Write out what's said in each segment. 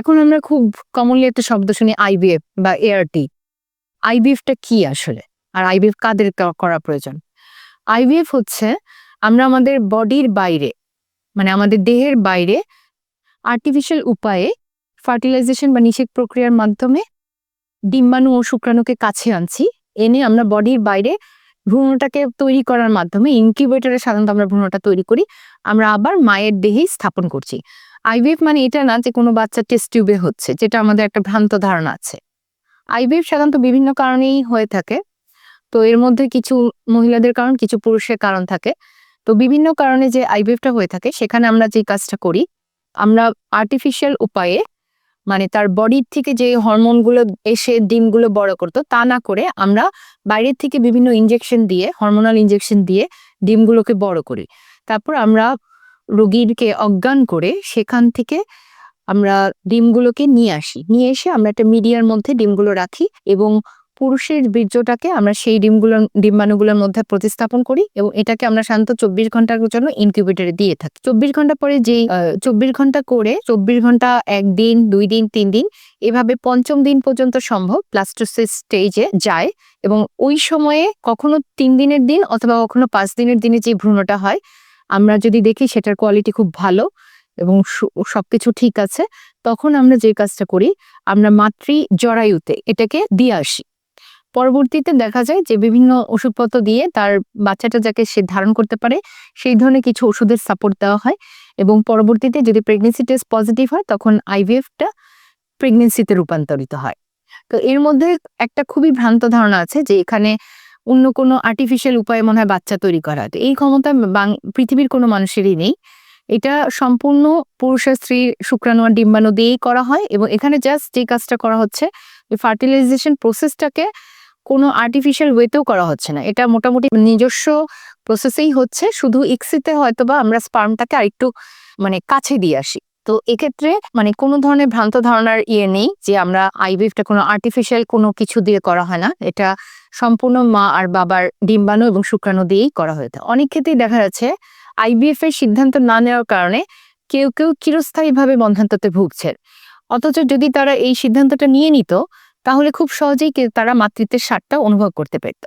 এখন আমরা খুব কমনলি একটা শব্দ শুনি আইবিএফ বা এআরটি আইবিএফটা কি আসলে? আর আইবিএফ কাদের করা প্রয়োজন? আইবিএফ হচ্ছে আমরা আমাদের বডির বাইরে মানে আমাদের দেহের বাইরে আর্টিফিশিয়াল উপায়ে ফার্টিলাইজেশন বা নিষেক প্রক্রিয়ার মাধ্যমে ডিম্বাণু ও শুক্রাণুকে কাছে আনছি। এনে আমরা বডির বাইরে ভ্রূণটাকে তৈরি করার মাধ্যমে ইনকিউবেটরে সাধারণত আমরা ভ্রূণটা তৈরি করি। আমরা আবার মায়ের দেহেই স্থাপন করছি। আইভিএফ মানে এটা না যে কোনো বাচ্চা টেস্ট টিউবে হচ্ছে, যেটা আমাদের একটা ভ্রান্ত ধারণা আছে। আইভিএফ সাধারণত বিভিন্ন কারণেই হয়ে থাকে। তো এর মধ্যে কিছু মহিলাদের কারণ, কিছু পুরুষের কারণ থাকে। তো বিভিন্ন কারণে যে আইভিএফটা হয়ে থাকে, সেখানে আমরা যে কাজটা করি, আমরা আর্টিফিশিয়াল উপায়ে মানে তার বডির থেকে যে হরমোনগুলো এসে ডিমগুলো বড় করতো, তা না করে আমরা বাইরের থেকে বিভিন্ন ইঞ্জেকশন দিয়ে হরমোনাল ইঞ্জেকশন দিয়ে ডিমগুলোকে বড় করি। তারপর আমরা রোগীরকে অজ্ঞান করে সেখান থেকে আমরা ডিমগুলোকে নিয়ে আসি। নিয়ে এসে আমরা একটা মিডিয়ার মধ্যে ডিমগুলো রাখি এবং পুরুষের বীর্যটাকে আমরা সেই ডিমগুলো, ডিম্বাণুগুলোর মধ্যে প্রতিস্থাপন করি এবং এটাকে আমরা সাধারণত চব্বিশ ঘণ্টার জন্য ইনকিউবেটরে দিয়ে থাকি। চব্বিশ ঘণ্টা পরে যেই চব্বিশ ঘণ্টা করে চব্বিশ ঘণ্টা একদিন দুই দিন, তিন দিন এভাবে পঞ্চম দিন পর্যন্ত সম্ভব প্লাস্টোসিস স্টেজে যায় এবং ওই সময়ে কখনো তিন দিনের দিন অথবা কখনো পাঁচ দিনের দিনে যে ভ্রূণটা হয়, আমরা যদি দেখি সেটার কোয়ালিটি খুব ভালো এবং সবকিছু ঠিক আছে, তখন আমরা যে কাজটা করি, আমরা মাতৃ জরায়ুতে এটাকে দিয়ে আসি। পরবর্তীতে দেখা যায় যে বিভিন্ন ওষুধপত্র দিয়ে তার বাচ্চাটা যাকে সে ধারণ করতে পারে, সেই ধরনের কিছু ওষুধের সাপোর্ট দেওয়া হয়। এবং পরবর্তীতে যদি প্রেগনেন্সি টেস্ট পজিটিভ হয়, তখন আইভিএফটা প্রেগনেন্সিতে রূপান্তরিত হয়। তো এর মধ্যে একটা খুবই ভ্রান্ত ধারণা আছে যে এখানে অন্য কোনো আর্টিফিশিয়াল উপায়ে মনে হয় বাচ্চা তৈরি করা। তো এই ক্ষমতা পৃথিবীর কোনো মানুষেরই নেই। এটা সম্পূর্ণ পুরুষ আর স্ত্রী শুক্রাণু আর ডিম্বাণু দিয়েই করা হয় এবং এখানে জাস্ট যে কাজটা করা হচ্ছে ফার্টিলাইজেশন প্রসেসটাকে কোনো আর্টিফিশিয়াল ওয়েতেও করা হচ্ছে না। এটা মোটামুটি নিজস্ব প্রসেসেই হচ্ছে, শুধু ইক্সিতে হয়তো বা আমরা স্পার্মটাকে আরেকটু মানে কাছে দিয়ে আসি। তো এক্ষেত্রে মানে কোনো ধরনের ভ্রান্ত ধারণার ইয়ে নেই যে আমরা আইভিএফটা কোনো আর্টিফিশিয়াল কোনো কিছু দিয়ে করা হয় না। এটা সম্পূর্ণ মা আর বাবার ডিম্বাণু এবং শুক্রাণু দিয়েই করা হয়ে থাকে। অনেক ক্ষেত্রেই দেখা যাচ্ছে আইবিএফ এর সিদ্ধান্ত না নেওয়ার কারণে কেউ কেউ চিরস্থায়ীভাবে বন্ধান্ততে ভুগছে। অথচ যদি তারা এই সিদ্ধান্তটা নিয়ে নিত তাহলে খুব সহজেই তারা মাতৃত্বের স্বাদটা অনুভব করতে পারত।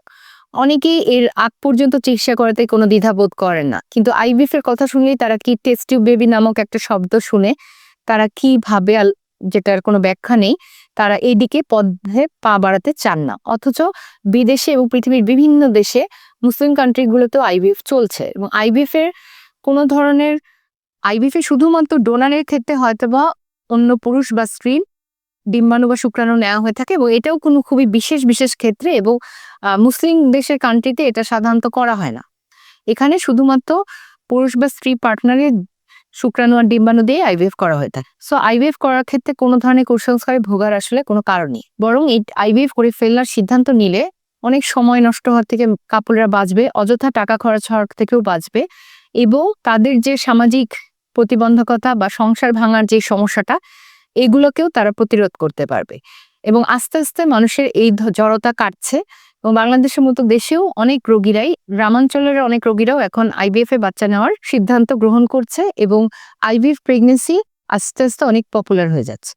অনেকেই এর আগ পর্যন্ত চিকিৎসা করাতে কোনো দ্বিধাবোধ করেন না। কিন্তু আইভিএফ এর কথা শুনলেই তারা কি টেস্ট টিউব বেবি নামক একটা শব্দ শুনে তারা কি ভাবে যেটার কোনো ব্যাখ্যা নেই, তারা এইদিকে পথে পা বাড়াতে চান না। অথচ বিদেশে এবং পৃথিবীর বিভিন্ন দেশে মুসলিম কান্ট্রিগুলোতেও আইভিএফ চলছে এবং আইভিএফ এর কোনো ধরনের আইভিএফ এর শুধুমাত্র ডোনারের ক্ষেত্রে হয়তোবা অন্য পুরুষ বা স্ত্রী ডিম্বাণু বা শুক্রাণু নেওয়া হয়ে থাকে এবং এটাও কোনো খুবই বিশেষ বিশেষ ক্ষেত্রে এবং মুসলিম দেশের কান্ট্রিতে এটা সাধারণত করা হয় না। এখানে শুধুমাত্র পুরুষ বা স্ত্রী পার্টনারের শুক্রাণু আর ডিম্বাণু দিয়ে আইভিএফ করা হয়ে থাকে। সো আইভিএফ করার ক্ষেত্রে কোনো ধরনের কুসংস্কারে ভোগার আসলে কোনো কারণ নেই। বরং এই আইভিএফ করে ফেলার সিদ্ধান্ত নিলে অনেক সময় নষ্ট হওয়ার থেকে কাপড়রা বাঁচবে, অযথা টাকা খরচ হওয়ার থেকেও বাঁচবে এবং তাদের যে সামাজিক প্রতিবন্ধকতা বা সংসার ভাঙার যে সমস্যাটা এগুলোকেও তারা প্রতিরোধ করতে পারবে। এবং আস্তে আস্তে মানুষের এই জড়তা কাটছে এবং বাংলাদেশের মতো দেশেও অনেক রোগীরাই, গ্রামাঞ্চলের অনেক রোগীরাও এখন আইভিএফ এ বাচ্চা নেওয়ার সিদ্ধান্ত গ্রহণ করছে এবং আইভিএফ প্রেগনেন্সি আস্তে আস্তে অনেক পপুলার হয়ে যাচ্ছে।